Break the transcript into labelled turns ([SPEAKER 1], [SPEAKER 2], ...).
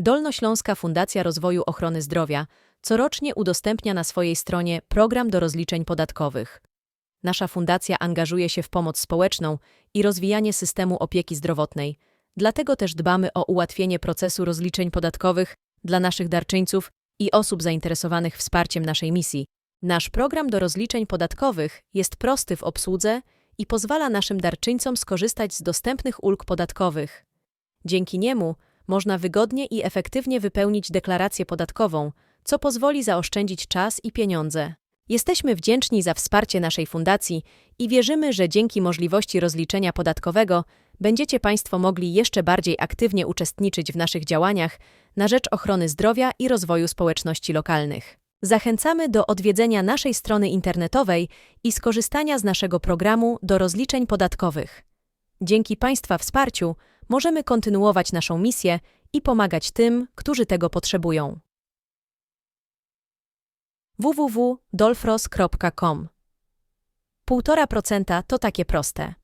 [SPEAKER 1] Dolnośląska Fundacja Rozwoju Ochrony Zdrowia corocznie udostępnia na swojej stronie program do rozliczeń podatkowych. Nasza fundacja angażuje się w pomoc społeczną i rozwijanie systemu opieki zdrowotnej, dlatego też dbamy o ułatwienie procesu rozliczeń podatkowych dla naszych darczyńców i osób zainteresowanych wsparciem naszej misji. Nasz program do rozliczeń podatkowych jest prosty w obsłudze i pozwala naszym darczyńcom skorzystać z dostępnych ulg podatkowych. Dzięki niemu można wygodnie i efektywnie wypełnić deklarację podatkową, co pozwoli zaoszczędzić czas i pieniądze. Jesteśmy wdzięczni za wsparcie naszej fundacji i wierzymy, że dzięki możliwości rozliczenia podatkowego będziecie Państwo mogli jeszcze bardziej aktywnie uczestniczyć w naszych działaniach na rzecz ochrony zdrowia i rozwoju społeczności lokalnych. Zachęcamy do odwiedzenia naszej strony internetowej i skorzystania z naszego programu do rozliczeń podatkowych. Dzięki Państwa wsparciu możemy kontynuować naszą misję i pomagać tym, którzy tego potrzebują. www.dolfros.com 1,5% to takie proste.